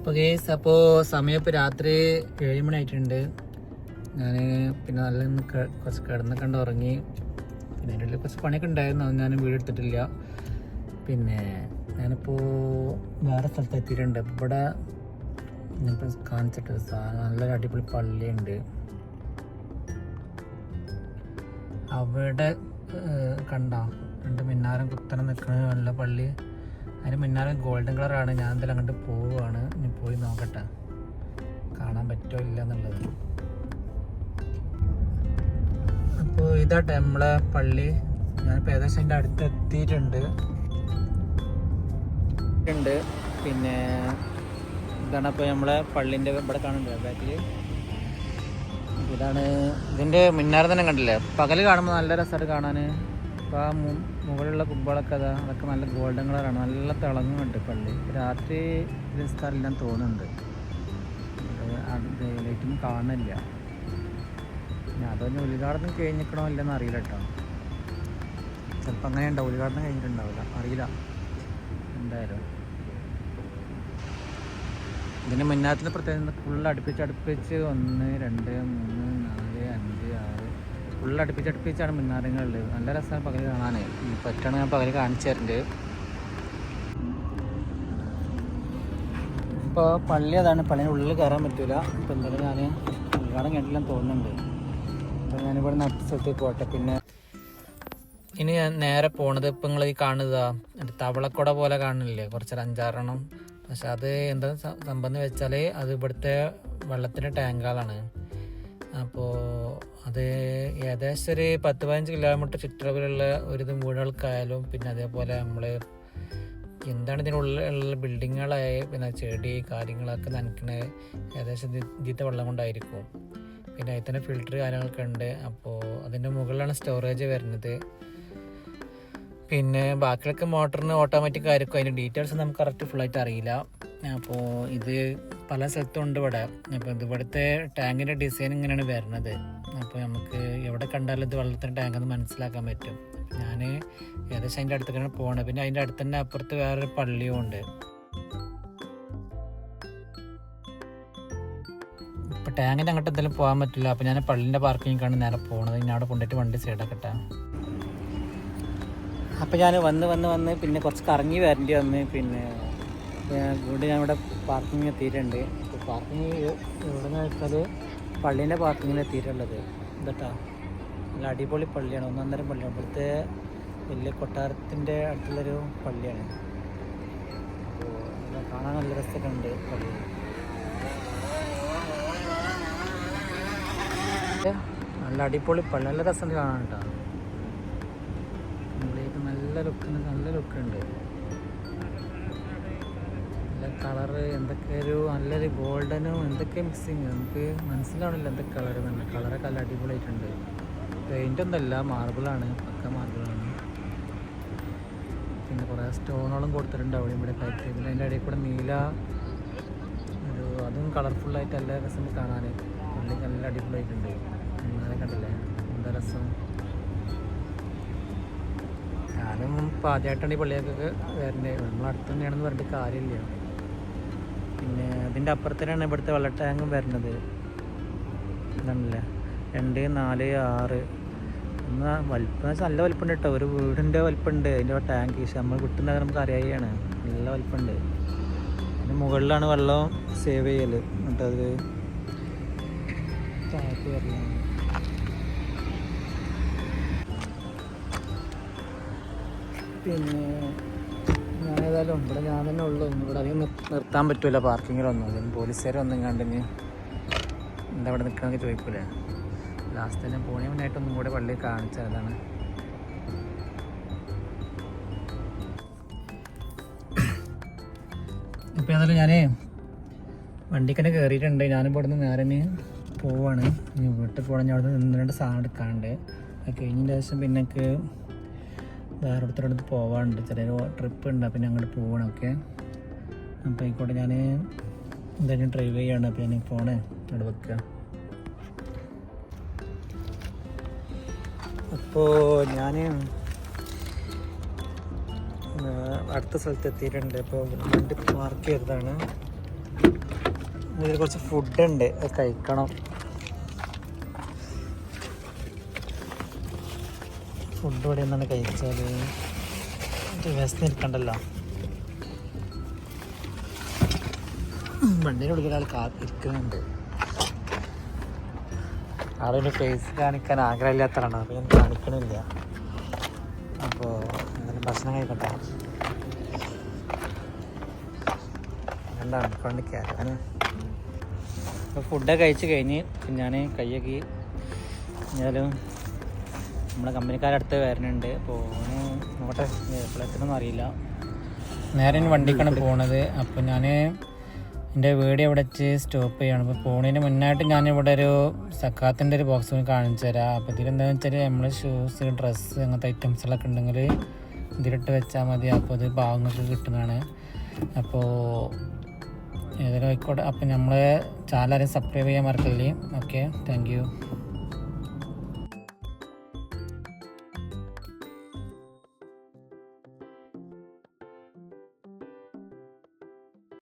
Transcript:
അപ്പോൾ കേസ് അപ്പോൾ സമയം ഇപ്പോൾ രാത്രി ഏഴ് മണി ആയിട്ടുണ്ട്. ഞാൻ പിന്നെ നല്ല കുറച്ച് കിടന്നൊക്കെ ഉണ്ട് ഉറങ്ങി. പിന്നെ അതിന്റെ ഉള്ളിൽ കുറച്ച് പണിയൊക്കെ ഉണ്ടായിരുന്നു. അത് ഞാൻ വീട് എടുത്തിട്ടില്ല. പിന്നെ ഞാനിപ്പോൾ വേറെ സ്ഥലത്ത് എത്തിയിട്ടുണ്ട്. അപ്പോൾ ഇവിടെ ഞാനിപ്പോൾ കാണിച്ചിട്ട് സാ- നല്ലൊരു അടിപൊളി പള്ളിയുണ്ട്. അവിടെ കണ്ടോ? രണ്ട് മിന്നാരം കുത്തനെ നിൽക്കുന്ന നല്ല പള്ളി. അതിന് മുന്നാലും ഗോൾഡൻ കളറാണ് ഞാൻ എന്തായാലും അങ്ങോട്ട് പോവുകയാണ് ഇനി പോയി നോക്കട്ടെ. കാണാൻ പറ്റുമോ ഇല്ല എന്നുള്ളത്. അപ്പോൾ ഇതാട്ടെ നമ്മളെ പള്ളി. ഞാനിപ്പോൾ ഏകദേശം എന്റെ അടുത്ത് എത്തിയിട്ടുണ്ട്. ഉണ്ട്. പിന്നെ ഇതാണ് അപ്പോൾ നമ്മളെ പള്ളിന്റെ ഇവിടെ കാണുന്നുണ്ട്? ബാക്കിൽ ഇതാണ് ഇതിന്റെ മുന്നാരം തന്നെ കണ്ടില്ലേ? പകൽ കാണുമ്പോൾ നല്ല രസമായിട്ട് കാണാൻ മു- മുകളിലുള്ള കുമ്പളൊക്കെ അതാ അതൊക്കെ നല്ല ഗോൾഡൻ കളറാണ്. നല്ല തിളങ്ങുന്നുണ്ട് പള്ളി. രാത്രി സ്ഥലം തോന്നുന്നുണ്ട്. ലൈറ്റൊന്നും കാണുന്നില്ല. പിന്നെ അതൊന്നും ഉദ്ഘാടനം കഴിഞ്ഞിക്കണോ ഇല്ലെന്ന് അറിയില്ല കേട്ടോ. ചിലപ്പോൾ അങ്ങനെ ഉണ്ടാവും. ഉദ്ഘാടനം കഴിഞ്ഞിട്ടുണ്ടാവില്ല. അറിയില്ല. എന്തായാലും. ഇതിന്റെ മുന്നാത്തിന് പ്രത്യേകത ഫുൾ അടുപ്പിച്ച് അടുപ്പിച്ച് ഒന്ന് രണ്ട് മൂന്ന് ഫുള്ള് അടുപ്പിച്ച് അടുപ്പിച്ചാണ് മിന്നാരങ്ങളുള്ളത് നല്ല രസമാണ് പകൽ കാണാൻ പറ്റണ ഞാൻ പകൽ കാണിച്ചു തരുന്നുണ്ട് ഇപ്പോൾ പള്ളി അതാണ് പള്ളിന്റെ ഉള്ളിൽ കയറാൻ പറ്റില്ല ഇപ്പോൾ എന്തായാലും ഞാൻ ഉദ്ഘാടനം കണ്ടില്ലെന്ന് തോന്നുന്നുണ്ട്. അപ്പോൾ ഞാനിവിടെ നിന്ന് അടുത്ത സ്ഥലത്തേക്ക് പോട്ടെ പിന്നെ. ഇനി ഞാൻ നേരെ പോണത് ഇപ്പം നിങ്ങൾ ഈ കാണുക തവളക്കുട പോലെ കാണില്ലേ കുറച്ചൊരു അഞ്ചാറെണ്ണം. പക്ഷെ അത് എന്താ സംബന്ധം വെച്ചാൽ അത് ഇവിടുത്തെ വെള്ളത്തിന്റെ ടാങ്കുകളാണ് അപ്പോൾ അത് ഏകദേശം ഒരു പത്ത് പതിനഞ്ച് കിലോമീറ്റർ ചുറ്റളവിലുള്ള ഒരു ഇത് വീടുകൾക്കായാലും പിന്നെ അതേപോലെ നമ്മൾ എന്താണ് ഇതിനുള്ള ബിൽഡിങ്ങുകളായ പിന്നെ ചെടി കാര്യങ്ങളൊക്കെ നനയ്ക്കണ ഏകദേശം ഇതിന്റെ വെള്ളം കൊണ്ടായിരിക്കും. പിന്നെ അതിൽ തന്നെ ഫിൽറ്റർ കാര്യങ്ങളൊക്കെ ഉണ്ട്. അപ്പോൾ അതിന്റെ മുകളിലാണ് സ്റ്റോറേജ് വരുന്നത്. പിന്നെ ബാക്കിയൊക്കെ മോട്ടറിന് ഓട്ടോമാറ്റിക് ആയിരിക്കും. അതിന്റെ ഡീറ്റെയിൽസ് നമുക്ക് കറക്റ്റ് ഫുള്ളായിട്ട് അറിയില്ല. അപ്പോൾ ഇത് പല സ്ഥലത്തും ഉണ്ട് ഇവിടെ. അപ്പോൾ ഇത് ഇവിടുത്തെ ടാങ്കിന്റെ ഡിസൈൻ ഇങ്ങനെയാണ് വരുന്നത്. അപ്പോൾ നമുക്ക് എവിടെ കണ്ടാലും ഇത് വെള്ളത്തിന്റെ ടാങ്ക് എന്ന് മനസ്സിലാക്കാൻ പറ്റും. ഞാൻ ഏകദേശം അതിന്റെ അടുത്തേക്കാണ് പോകണത് പിന്നെ അതിന്റെ അടുത്ത് തന്നെ അപ്പുറത്ത് വേറൊരു പള്ളിയും ഉണ്ട്. ഇപ്പോൾ ടാങ്കിന്റെ അങ്ങോട്ട് എന്തായാലും പോകാൻ പറ്റില്ല. അപ്പോൾ ഞാൻ പള്ളിന്റെ പാർക്കിങ്ങിലേക്കാണ് നേരെ പോകണത് ഇനി അവിടെ കൊണ്ടുപോയിട്ട് വണ്ടി സൈഡാക്കട്ടെ അപ്പോൾ ഞാൻ വന്ന് വന്ന് വന്ന് പിന്നെ കുറച്ച് കറങ്ങി വരേണ്ടി വന്ന്. പിന്നെ വീണ്ടും ഞാൻ ഇവിടെ പാർക്കിംഗ് എത്തിയിട്ടുണ്ട്. അപ്പോൾ പാർക്കിംഗ് എവിടെ നിന്ന് വെച്ചാൽ പള്ളീന്റെ പാർക്കിങ്ങിൽ എത്തിയിട്ടുള്ളത്. ഇതട്ടാ. നല്ല അടിപൊളി പള്ളിയാണ്. ഒന്നൊന്നര പള്ളിയാണ്. ഇവിടുത്തെ വലിയ കൊട്ടാരത്തിന്റെ അടുത്തുള്ളൊരു പള്ളിയാണ്. അപ്പോൾ കാണാൻ നല്ല രസമൊക്കെ ഉണ്ട് പള്ളി നല്ല അടിപൊളി പള്ളി. നല്ല രസം കാണാൻ കേട്ടോ. നല്ല ലുക്ക് നല്ല ലുക്ക് ഉണ്ട്. നല്ല കളറ് എന്തൊക്കെ ഒരു നല്ലൊരു ഗോൾഡനും എന്തൊക്കെ മിക്സിങ് നമുക്ക് മനസ്സിലാവണില്ല എന്തൊക്കെ കളർ തന്നെ കളറൊക്കെ നല്ല അടിപൊളിയായിട്ടുണ്ട്. പെയിന്റ് ഒന്നല്ല മാർബിളാണ് പക്ക മാർബിളാണ് പിന്നെ കുറേ സ്റ്റോണുകളും കൊടുത്തിട്ടുണ്ട് അവിടെ ഇവിടെ കയറ്റി പിന്നെ അതിന്റെ ഇടയിൽ കൂടെ നീല ഒരു അതും കളർഫുള്ളായിട്ട് നല്ല രസം കാണാൻ. ഉള്ളിൽ നല്ല അടിപൊളിയായിട്ടുണ്ട്. അങ്ങനെ കണ്ടില്ലേ? എന്താ രസം? ഞാനും ഇപ്പോൾ ആദ്യമായിട്ടാണ് ഈ പള്ളിയൊക്കെ നമ്മൾ അടുത്ത് തന്നെയാണെന്ന് പറഞ്ഞിട്ട് കാര്യമില്ല. പിന്നെ അതിന്റെ അപ്പുറത്തിനാണ് ഇവിടുത്തെ വെള്ള ടാങ്കും വരുന്നത്. ഇതാണല്ലേ? രണ്ട് നാല് ആറ്. ഒന്ന് വലിപ്പം നല്ല വലിപ്പമുണ്ട് കേട്ടോ ഒരു വീടിന്റെ വലിപ്പമുണ്ട് അതിന്റെ ടാങ്ക് പക്ഷെ നമ്മൾ കിട്ടുന്നത് നമുക്ക് അറിയാവുകയാണ് നല്ല വലിപ്പമുണ്ട് അതിന് മുകളിലാണ് വെള്ളം സേവ് ചെയ്യൽ എന്നിട്ട് അത് താഴത്ത് വരലാണ്. പിന്നെ ഏതായാലും ഇവിടെ ഞാൻ തന്നെ ഉള്ളൂ. ഇവിടെ അധികം നിർ- നിർത്താൻ പറ്റൂല. പാർക്കിങ്ങിലൊന്നും അതിന് പോലീസുകാരൊന്നും കണ്ടിന് എന്താ ഇവിടെ നിൽക്കണമെന്ന് ചോദിക്കൂലേ? ലാസ്റ്റ് തന്നെ പോണേ മുന്നായിട്ട് ഒന്നും കൂടെ പള്ളി കാണിച്ചതാണ് അതാണ്. ഇപ്പം ഏതായാലും ഞാനേ വണ്ടിക്കന്നെ കയറിയിട്ടുണ്ട് ഞാനിപ്പോൾ ഇവിടുന്ന് നേരെ ഇനി പോവാണ്. ഇനി വീട്ടിൽ പോകണം ഞാൻ അവിടെ നിന്ന് രണ്ട് സാധനം എടുക്കാണ്ട് കഴിഞ്ഞ ശേഷം പിന്നെ എനിക്ക് വേറെ അടുത്ത് പോവാനുണ്ട്. ചെറിയൊരു ട്രിപ്പ് ഉണ്ട് അപ്പം അങ്ങോട്ട് പോകണം ഓക്കെ? അപ്പോൾ ആയിക്കോട്ടെ. ഞാൻ എന്തായാലും ഡ്രൈവ് ചെയ്യാണ്. അപ്പോൾ ഞാൻ ഫോണ് അവിടെ വെക്കുക അപ്പോൾ ഞാൻ അടുത്ത സ്ഥലത്ത് എത്തിയിട്ടുണ്ട്. അപ്പോൾ വണ്ടി പാർക്ക് ചെയ്തതാണ്. ഇതിൽ കുറച്ച് ഫുഡ് അത് കഴിക്കണം. ഫുഡ് ഇവിടെ നിന്നാണ് കഴിച്ചാൽ വിശന്ന് ഇരിക്കണ്ടല്ലോ. വണ്ടിയുടെ ഉള്ളിൽ ഒരാൾ കാത്തിരിക്കുന്നുണ്ട് ആളൊരു ഫേസ് കാണിക്കാൻ ആഗ്രഹമില്ലാത്തതാണ് അപ്പോൾ ഞാൻ കാണിക്കണില്ല. അപ്പോൾ എന്തായാലും ഭക്ഷണം കഴിക്കട്ടെ. എന്താണ് കൊണ്ട് കയറാൻ അപ്പോൾ ഫുഡൊക്കെ കഴിച്ച് കഴിഞ്ഞ് ഞാൻ കയ്യൊക്കെ എന്നാലും നമ്മളെ കമ്പനിക്കാരടുത്ത് വരുന്നുണ്ട്. ഓന് നോട്ടെ എപ്പോഴെത്തണമെന്ന് അറിയില്ല. നേരെ വണ്ടിക്കാണ് പോണത്. അപ്പോൾ ഞാൻ എന്റെ വീട് ഇവിടെ വെച്ച് സ്റ്റോപ്പ് ചെയ്യണം. അപ്പോൾ പോണതിന് മുന്നായിട്ട് ഞാനിവിടെ ഒരു സക്കാത്തിന്റെ ഒരു ബോക്സ് കാണിച്ചു തരാം. അപ്പോൾ ഇതിലെന്താണെന്ന് വെച്ചാൽ നമ്മൾ ഷൂസ് ഡ്രസ്സ് അങ്ങനത്തെ ഐറ്റംസുകളൊക്കെ ഉണ്ടെങ്കിൽ ഇതിലിട്ട് വെച്ചാൽ മതി. അപ്പോൾ അത് ഭാഗങ്ങൾക്ക് കിട്ടുന്നതാണ്. അപ്പോൾ ഏതൊക്കെ ആയിക്കോട്ടെ. അപ്പോൾ നമ്മൾ ചാനൽ സബ്സ്ക്രൈബ് ചെയ്യാൻ മറക്കല്ലേ? Okay thank